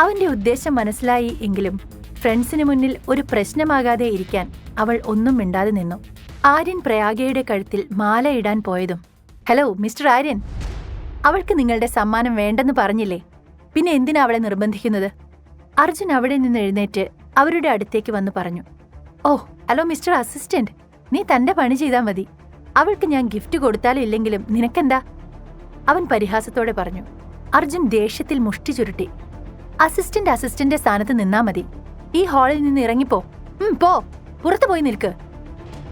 അവന്റെ ഉദ്ദേശം മനസ്സിലായി എങ്കിലും ഫ്രണ്ട്സിന് മുന്നിൽ ഒരു പ്രശ്നമാകാതെ ഇരിക്കാൻ അവൾ ഒന്നും മിണ്ടാതെ നിന്നു. ആര്യൻ പ്രയാഗയുടെ കഴുത്തിൽ മാല ഇടാൻ പോയതും ഹലോ മിസ്റ്റർ ആര്യൻ അവൾക്ക് നിങ്ങളുടെ സമ്മാനം വേണ്ടെന്ന് പറഞ്ഞില്ലേ? പിന്നെ എന്തിനാ അവളെ നിർബന്ധിക്കുന്നത്? അർജുൻ അവിടെ നിന്ന് എഴുന്നേറ്റ് അവരുടെ അടുത്തേക്ക് വന്ന് പറഞ്ഞു ഓ ഹലോ മിസ്റ്റർ അസിസ്റ്റന്റ് നീ തന്റെ പണി ചെയ്താൽ മതി. അവൾക്ക് ഞാൻ ഗിഫ്റ്റ് കൊടുത്താലും ഇല്ലെങ്കിലും നിനക്കെന്താ? അവൻ പരിഹാസത്തോടെ പറഞ്ഞു. അർജുൻ ദേഷ്യത്തിൽ മുഷ്ടി ചുരുട്ടി അസിസ്റ്റന്റ് അസിസ്റ്റന്റ് സ്ഥാനത്ത് നിന്നാ മതി. ഈ ഹാളിൽ നിന്ന് ഇറങ്ങിപ്പോ. പോ. പുറത്തു പോയി നിൽക്ക്.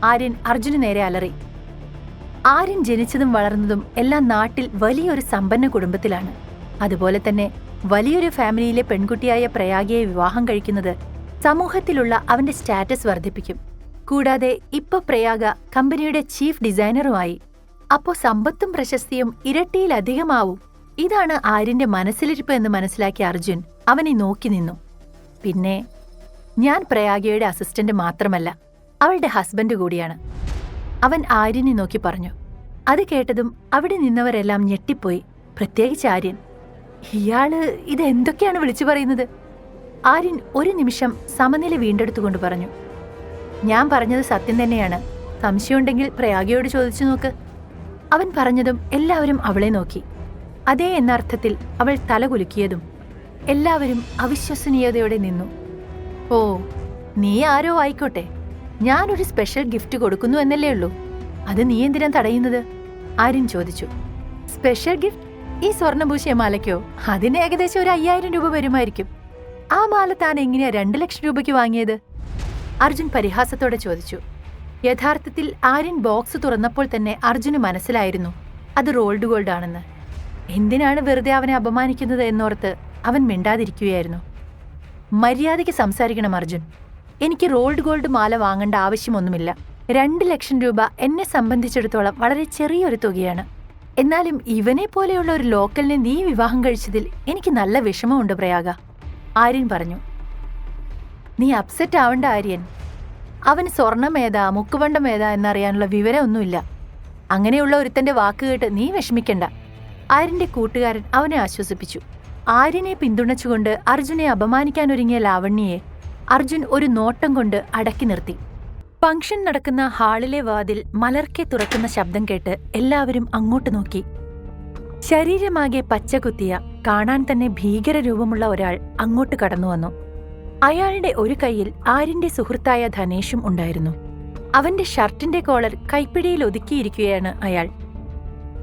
ആര്യൻ അർജുന് നേരെ അലറി. ആര്യൻ ജനിച്ചതും വളർന്നതും എല്ലാം നാട്ടിൽ വലിയൊരു സമ്പന്ന കുടുംബത്തിലാണ്. അതുപോലെ തന്നെ വലിയൊരു ഫാമിലിയിലെ പെൺകുട്ടിയായ പ്രയാഗിയെ വിവാഹം കഴിക്കുന്നത് സമൂഹത്തിലുള്ള അവന്റെ സ്റ്റാറ്റസ് വർദ്ധിപ്പിക്കും. കൂടാതെ ഇപ്പൊ പ്രയാഗ കമ്പനിയുടെ ചീഫ് ഡിസൈനറുമായി. അപ്പോ സമ്പത്തും പ്രശസ്തിയും ഇരട്ടിയിലധികമാവും. ഇതാണ് ആര്യന്റെ മനസ്സിലിരിപ്പ് എന്ന് മനസ്സിലാക്കിയ അർജുൻ. അവനെ നോക്കി നിന്നു. പിന്നെ ഞാൻ പ്രയാഗയുടെ അസിസ്റ്റന്റ് മാത്രമല്ല അവളുടെ ഹസ്ബൻഡ് കൂടിയാണ്. അവൻ ആര്യനെ നോക്കി പറഞ്ഞു. അത് കേട്ടതും അവിടെ നിന്നവരെല്ലാം ഞെട്ടിപ്പോയി. പ്രത്യേകിച്ച് ആര്യൻ. ഇയാൾ ഇതെന്തൊക്കെയാണ് വിളിച്ചു പറയുന്നത്? ആര്യൻ ഒരു നിമിഷം സമനില വീണ്ടെടുത്തുകൊണ്ട് പറഞ്ഞു. ഞാൻ പറഞ്ഞത് സത്യം തന്നെയാണ്. സംശയമുണ്ടെങ്കിൽ പ്രയാഗയോട് ചോദിച്ചു നോക്ക്. അവൻ പറഞ്ഞതും എല്ലാവരും അവളെ നോക്കി. അതേ എന്ന അർത്ഥത്തിൽ അവൾ തല കുലുക്കിയതും എല്ലാവരും അവിശ്വസനീയതയോടെ നിന്നു. ഓ നീ ആരോ ആയിക്കോട്ടെ. ഞാനൊരു സ്പെഷ്യൽ ഗിഫ്റ്റ് കൊടുക്കുന്നു എന്നല്ലേ ഉള്ളൂ. അത് നീ എന്തിനാ തടയുന്നത്? ആര്യൻ ചോദിച്ചു. സ്പെഷ്യൽ ഗിഫ്റ്റ് ഈ സ്വർണഭൂഷിയ മാലയ്ക്കോ? അതിന് ഏകദേശം ഒരു അയ്യായിരം രൂപ വരുമായിരിക്കും. ആ മാല താൻ എങ്ങനെയാ രണ്ട് ലക്ഷം രൂപയ്ക്ക് വാങ്ങിയത്? അർജുൻ പരിഹാസത്തോടെ ചോദിച്ചു. യഥാർത്ഥത്തിൽ ആര്യൻ ബോക്സ് തുറന്നപ്പോൾ തന്നെ അർജുന് മനസ്സിലായിരുന്നു. അത് റോൾഡ് ഗോൾഡ് ആണെന്ന്. എന്തിനാണ് വെറുതെ അവനെ അപമാനിക്കുന്നത് എന്നോർത്ത് അവൻ മിണ്ടാതിരിക്കുകയായിരുന്നു. മര്യാദയ്ക്ക് സംസാരിക്കണം അർജുൻ. എനിക്ക് റോൾഡ് ഗോൾഡ് മാല വാങ്ങേണ്ട ആവശ്യമൊന്നുമില്ല. രണ്ട് ലക്ഷം രൂപ എന്നെ സംബന്ധിച്ചിടത്തോളം വളരെ ചെറിയൊരു തുകയാണ്. എന്നാലും ഇവനെ പോലെയുള്ള ഒരു ലോക്കലിനെ നീ വിവാഹം കഴിച്ചതിൽ എനിക്ക് നല്ല വിഷമമുണ്ട് പ്രയാഗ. ആര്യൻ പറഞ്ഞു. നീ അപ്സെറ്റ് ആവണ്ട ആര്യൻ. അവന് സ്വർണമേതാ മുക്കുവണ്ടമേതാ എന്നറിയാനുള്ള വിവരമൊന്നുമില്ല. അങ്ങനെയുള്ള വാക്ക് കേട്ട് നീ വിഷമിക്കണ്ട. ആര്യന്റെ കൂട്ടുകാരൻ അവനെ ആശ്വസിപ്പിച്ചു. ആര്യനെ പിന്തുണച്ചുകൊണ്ട് അർജുനെ അപമാനിക്കാനൊരുങ്ങിയ ലാവണ്യയെ അർജുൻ ഒരു നോട്ടം കൊണ്ട് അടക്കി നിർത്തി. ഫംഗ്ഷൻ നടക്കുന്ന ഹാളിലെ വാതിൽ മലർക്കെ തുറക്കുന്ന ശബ്ദം കേട്ട് എല്ലാവരും അങ്ങോട്ട് നോക്കി. ശരീരമാകെ പച്ചകുത്തിയ കാണാൻ തന്നെ ഭീകര രൂപമുള്ള ഒരാൾ അങ്ങോട്ട് കടന്നു വന്നു. അയാളുടെ ഒരു കൈയിൽ ആര്യന്റെ സുഹൃത്തായ ധനേഷും ഉണ്ടായിരുന്നു. അവന്റെ ഷർട്ടിന്റെ കോളർ കൈപ്പിടിയിൽ ഒതുക്കിയിരിക്കുകയാണ് അയാൾ.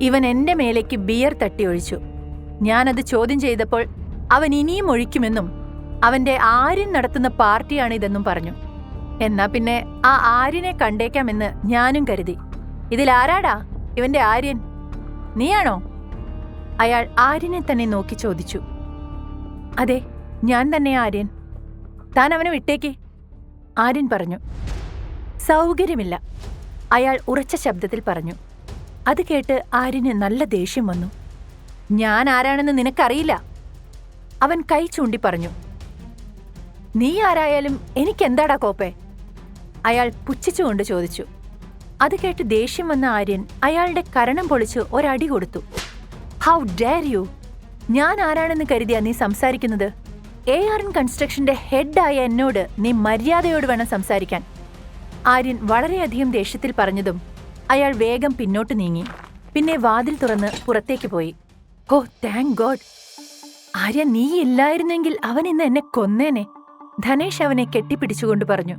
ഇവൻ എന്റെ മേലേക്ക് ബിയർ തട്ടി ഒഴിച്ചു. ഞാനത് ചോദ്യം ചെയ്തപ്പോൾ അവൻ ഇനിയും ഒഴിക്കുമെന്നും അവന്റെ ആര്യൻ നടത്തുന്ന പാർട്ടിയാണിതെന്നും പറഞ്ഞു. എന്നാ പിന്നെ ആ ആര്യനെ കണ്ടേക്കാമെന്ന് ഞാനും കരുതി. ഇതിലാരാടാ ഇവന്റെ ആര്യൻ. നീയാണോ? അയാൾ ആര്യനെ തന്നെ നോക്കി ചോദിച്ചു. അതെ ഞാൻ തന്നെ ആര്യൻ. താൻ അവനെ വിട്ടേക്ക്. ആര്യൻ പറഞ്ഞു. സൗകര്യമില്ല. അയാൾ ഉറച്ച ശബ്ദത്തിൽ പറഞ്ഞു. അത് കേട്ട് ആര്യന് നല്ല ദേഷ്യം വന്നു. ഞാൻ ആരാണെന്ന് നിനക്കറിയില്ല. അവൻ കൈ ചൂണ്ടി പറഞ്ഞു. നീ ആരായാലും എനിക്കെന്താടാ കോപ്പേ? അയാൾ പുച്ഛിച്ചുകൊണ്ട് ചോദിച്ചു. അത് കേട്ട് ദേഷ്യം വന്ന ആര്യൻ അയാളുടെ കരണം പൊളിച്ച് ഒരടി കൊടുത്തു. ഹൗ ഡെയർ യു ഞാൻ ആരാണെന്ന് കരുതിയാ നീ സംസാരിക്കുന്നത്? എ ആർ എൻ കൺസ്ട്രക്ഷന്റെ ഹെഡായ എന്നോട് നീ മര്യാദയോട് വേണം സംസാരിക്കാൻ. ആര്യൻ വളരെയധികം ദേഷ്യത്തിൽ പറഞ്ഞതും അയാൾ വേഗം പിന്നോട്ട് നീങ്ങി. പിന്നെ വാതിൽ തുറന്ന് പുറത്തേക്ക് പോയി. ഓ താങ്ക് ഗോഡ് ആര്യ നീ ഇല്ലായിരുന്നെങ്കിൽ അവൻ ഇന്ന് എന്നെ കൊന്നേനെ. ധനേഷ് അവനെ കെട്ടിപ്പിടിച്ചുകൊണ്ട് പറഞ്ഞു.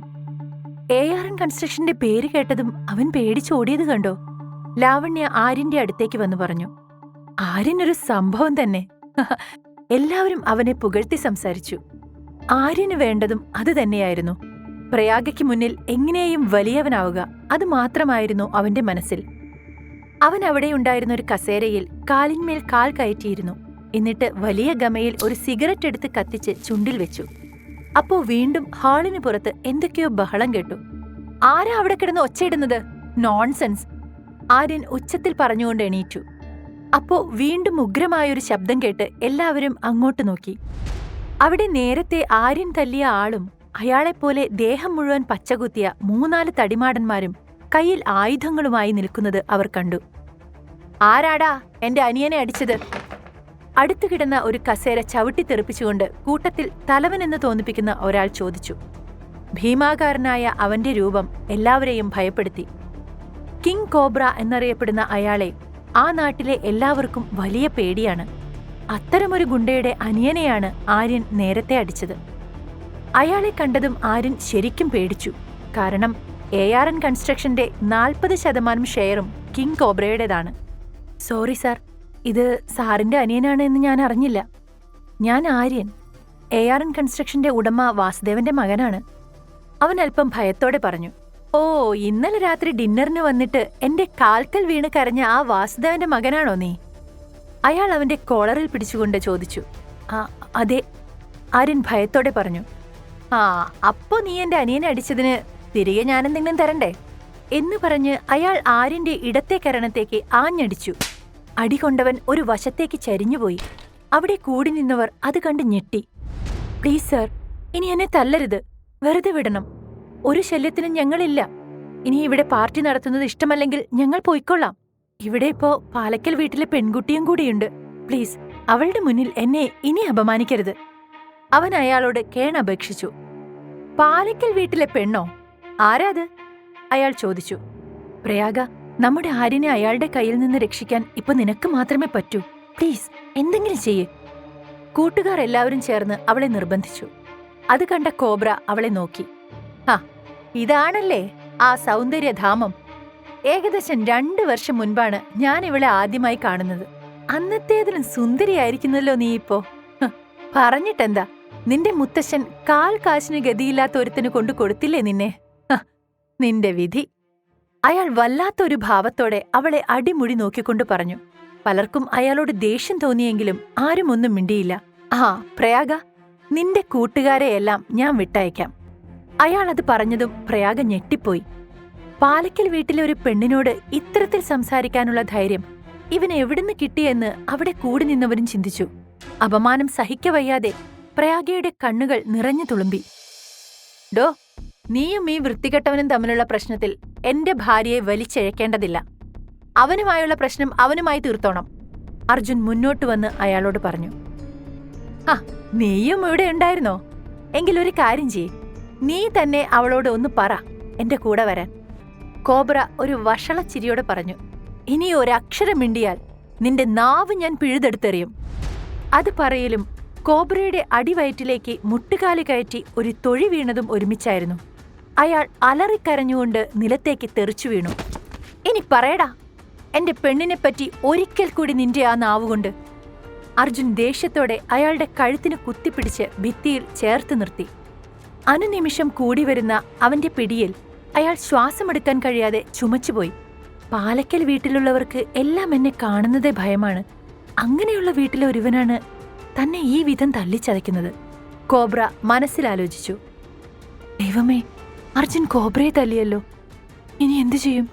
എ ആർ എൻ കൺസ്ട്രക്ഷന്റെ പേര് കേട്ടതും അവൻ പേടിച്ചോടിയത് കണ്ടോ? ലാവണ്യ ആര്യന്റെ അടുത്തേക്ക് വന്നു പറഞ്ഞു. ആര്യൻ ഒരു സംഭവം തന്നെ. എല്ലാവരും അവനെ പുകഴ്ത്തി സംസാരിച്ചു. ആര്യന് വേണ്ടതും അത് തന്നെയായിരുന്നു. പ്രയാഗയ്ക്ക് മുന്നിൽ എങ്ങനെയും വലിയവനാവുക അത് മാത്രമായിരുന്നു അവന്റെ മനസ്സിൽ. അവൻ അവിടെ ഉണ്ടായിരുന്ന ഒരു കസേരയിൽ കാലിന്മേൽ കാൽ കയറ്റിയിരുന്നു. എന്നിട്ട് വലിയ ഗമയിൽ ഒരു സിഗരറ്റ് എടുത്ത് കത്തിച്ച് ചുണ്ടിൽ വെച്ചു. അപ്പോ വീണ്ടും ഹാളിന് പുറത്ത് എന്തൊക്കെയോ ബഹളം കേട്ടു. ആരാ അവിടെ കിടന്ന് ഒച്ചയിടുന്നത് നോൺസെൻസ് ആര്യൻ ഉച്ചത്തിൽ പറഞ്ഞുകൊണ്ട് എണീറ്റു. അപ്പോ വീണ്ടും ഉഗ്രമായൊരു ശബ്ദം കേട്ട് എല്ലാവരും അങ്ങോട്ട് നോക്കി. അവിടെ നേരത്തെ ആര്യൻ തല്ലിയ ആളും അയാളെപ്പോലെ ദേഹം മുഴുവൻ പച്ചകുത്തിയ മൂന്നാൽ തടിമാടന്മാരും കയ്യിൽ ആയുധങ്ങളുമായി നിൽക്കുന്നത് അവർ കണ്ടു. ആരാടാ എന്റെ അനിയനെ അടിച്ചത്? അടുത്തു കിടന്ന ഒരു കസേര ചവിട്ടി തെറിപ്പിച്ചുകൊണ്ട് കൂട്ടത്തിൽ തലവനെന്ന് തോന്നിപ്പിക്കുന്ന ഒരാൾ ചോദിച്ചു. ഭീമാകാരനായ അവന്റെ രൂപം എല്ലാവരെയും ഭയപ്പെടുത്തി. കിങ് കോബ്ര എന്നറിയപ്പെടുന്ന അയാളെ ആ നാട്ടിലെ എല്ലാവർക്കും വലിയ പേടിയാണ്. അത്തരമൊരു ഗുണ്ടയുടെ അനിയനെയാണ് ആര്യൻ നേരത്തെ അടിച്ചത്. അയാളെ കണ്ടതും ആര്യൻ ശരിക്കും പേടിച്ചു. കാരണം എ ആർ എൻ കൺസ്ട്രക്ഷന്റെ നാൽപ്പത് ശതമാനം ഷെയറും കിങ് കോബ്രയുടേതാണ്. Sorry sir. ഇത് സാറിന്റെ അനിയനാണ് എന്ന് ഞാൻ അറിഞ്ഞില്ല. ഞാൻ ആര്യൻ. എ ആർ എൻ കൺസ്ട്രക്ഷന്റെ ഉടമ വാസുദേവന്റെ മകനാണ്. അവൻ അല്പം ഭയത്തോടെ പറഞ്ഞു ഓ ഇന്നലെ രാത്രി ഡിന്നറിന് വന്നിട്ട് എന്റെ കാൽക്കൽ വീണ് കരഞ്ഞ ആ വാസുദേവന്റെ മകനാണോ നീ? അയാൾ അവന്റെ കോളറിൽ പിടിച്ചുകൊണ്ട് ചോദിച്ചു ആ അതെ. ആര്യൻ ഭയത്തോടെ പറഞ്ഞു ആ അപ്പോ നീ എന്റെ അനിയനെ അടിച്ചതിന് തിരികെ ഞാനെന്തെങ്കിലും തരണ്ടേ? എന്ന് പറഞ്ഞ് അയാൾ ആരിന്റെ ഇടത്തെ കരണത്തേക്ക് ആഞ്ഞടിച്ചു. അടികൊണ്ടവൻ ഒരു വശത്തേക്ക് ചരിഞ്ഞുപോയി. അവിടെ കൂടി നിന്നവർ അത് കണ്ട് ഞെട്ടി. പ്ലീസ് സർ ഇനി എന്നെ തല്ലരുത്. വെറുതെ വിടണം. ഒരു ശല്യത്തിനും ഞങ്ങളില്ല. ഇനി ഇവിടെ പാർട്ടി നടത്തുന്നത് ഇഷ്ടമല്ലെങ്കിൽ ഞങ്ങൾ പോയിക്കൊള്ളാം. ഇവിടെ ഇപ്പോ പാലക്കൽ വീട്ടിലെ പെൺകുട്ടിയും കൂടിയുണ്ട്. പ്ലീസ് അവളുടെ മുന്നിൽ എന്നെ ഇനി അപമാനിക്കരുത്. അവൻ അയാളോട് കേണപേക്ഷിച്ചു. പാലക്കൽ വീട്ടിലെ പെണ്ണോ? ആരാ അത്? അയാൾ ചോദിച്ചു പ്രയാഗ നമ്മുടെ ആര്യനെ അയാളുടെ കയ്യിൽ നിന്ന് രക്ഷിക്കാൻ ഇപ്പൊ നിനക്ക് മാത്രമേ പറ്റൂ. പ്ലീസ് എന്തെങ്കിലും ചെയ്യേ. കൂട്ടുകാർ എല്ലാവരും ചേർന്ന് അവളെ നിർബന്ധിച്ചു. അത് കണ്ട കോബ്ര അവളെ നോക്കി. ആ ഇതാണല്ലേ ആ സൗന്ദര്യധാമം? ഏകദേശം രണ്ടു വർഷം മുൻപാണ് ഞാൻ ഇവളെ ആദ്യമായി കാണുന്നത്. അന്നത്തേതിലും സുന്ദരിയായിരിക്കുന്നല്ലോ നീ ഇപ്പോ. പറഞ്ഞിട്ടെന്താ? നിന്റെ മുത്തശ്ശൻ കാൽ കാശിന് ഗതിയില്ലാത്ത ഒരുത്തിന് കൊണ്ടു കൊടുത്തില്ലേ നിന്നെ? നിന്റെ വിധി. അയാൾ വല്ലാത്തൊരു ഭാവത്തോടെ അവളെ അടിമുടി നോക്കിക്കൊണ്ട് പറഞ്ഞു. പലർക്കും അയാളോട് ദേഷ്യം തോന്നിയെങ്കിലും ആരും ഒന്നും മിണ്ടിയില്ല. ആ പ്രയാഗ നിന്റെ കൂട്ടുകാരെയെല്ലാം ഞാൻ വിട്ടയക്കാം. അയാൾ അത് പറഞ്ഞതും പ്രയാഗ ഞെട്ടിപ്പോയി. പാലക്കൽ വീട്ടിലെ ഒരു പെണ്ണിനോട് ഇത്തരത്തിൽ സംസാരിക്കാനുള്ള ധൈര്യം ഇവൻ എവിടുന്ന് കിട്ടിയെന്ന് അവിടെ കൂടി നിന്നവരും ചിന്തിച്ചു. അപമാനം സഹിക്കവയ്യാതെ പ്രയാഗയുടെ കണ്ണുകൾ നിറഞ്ഞു തുളുമ്പി. ഡോ നീയും ഈ വൃത്തികെട്ടവനും തമ്മിലുള്ള പ്രശ്നത്തിൽ എന്റെ ഭാര്യയെ വലിച്ചിഴക്കേണ്ടതില്ല. അവനുമായുള്ള പ്രശ്നം അവനുമായി തീർത്തോണം. അർജുൻ മുന്നോട്ട് വന്ന് അയാളോട് പറഞ്ഞു ആ നീയും ഇവിടെ ഉണ്ടായിരുന്നോ? എങ്കിലൊരു കാര്യം ചെയ്യേ. നീ തന്നെ അവളോട് ഒന്ന് പറ എന്റെ കൂടെ വരാൻ. കോബ്ര ഒരു വഷള ചിരിയോടെ പറഞ്ഞു ഇനി ഒരക്ഷരം മിണ്ടിയാൽ നിന്റെ നാവ് ഞാൻ പിഴുതെടുത്തെറിയും. അത് പറയലും കോബ്രയുടെ അടിവയറ്റിലേക്ക് മുട്ടുകാലി കയറ്റി ഒരു തൊഴി വീണതും ഒരുമിച്ചായിരുന്നു. അയാൾ അലറിക്കരഞ്ഞുകൊണ്ട് നിലത്തേക്ക് തെറിച്ചു വീണു. ഇനി പറയടാ എന്റെ പെണ്ണിനെപ്പറ്റി ഒരിക്കൽ കൂടി നിന്റെ ആ നാവുകൊണ്ട്. അർജുൻ ദേഷ്യത്തോടെ അയാളുടെ കഴുത്തിന് കുത്തിപ്പിടിച്ച് ഭിത്തിയിൽ ചേർത്ത് നിർത്തി. അനുനിമിഷം കൂടി വരുന്ന അവന്റെ പിടിയിൽ അയാൾ ശ്വാസമെടുക്കാൻ കഴിയാതെ ചുമച്ചുപോയി. പാലക്കൽ വീട്ടിലുള്ളവർക്ക് എല്ലാം എന്നെ കാണുന്നതേ ഭയമാണ്. അങ്ങനെയുള്ള വീട്ടിലെ ഒരുവനാണ് തന്നെ ഈ വിധം തല്ലിച്ചതയ്ക്കുന്നത് കോബ്ര മനസ്സിലാലോചിച്ചു. ദൈവമേ അർജുൻ കോബ്രയെ തല്ലിയല്ലോ. ഇനി എന്തു ചെയ്യും?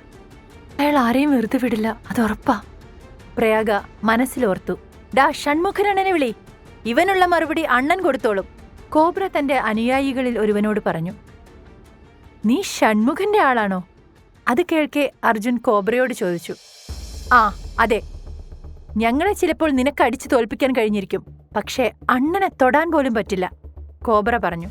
അയാൾ ആരെയും വെറുതെ വിടില്ല അതുറപ്പാ പ്രയാഗ മനസ്സിലോർത്തു. ഡാ ഷൺമുഖരണനെ വിളി. ഇവനുള്ള മറുപടി അണ്ണൻ കൊടുത്തോളും. കോബ്ര തന്റെ അനുയായികളിൽ ഒരുവനോട് പറഞ്ഞു. നീ ഷൺമുഖന്റെ ആളാണോ? അത് കേൾക്കെ അർജുൻ കോബ്രയോട് ചോദിച്ചു. ആ അതെ. ഞങ്ങളെ ചിലപ്പോൾ നിനക്ക് അടിച്ചു തോൽപ്പിക്കാൻ കഴിഞ്ഞിരിക്കും. പക്ഷേ അണ്ണനെ തൊടാൻ പോലും പറ്റില്ല കോബ്ര പറഞ്ഞു.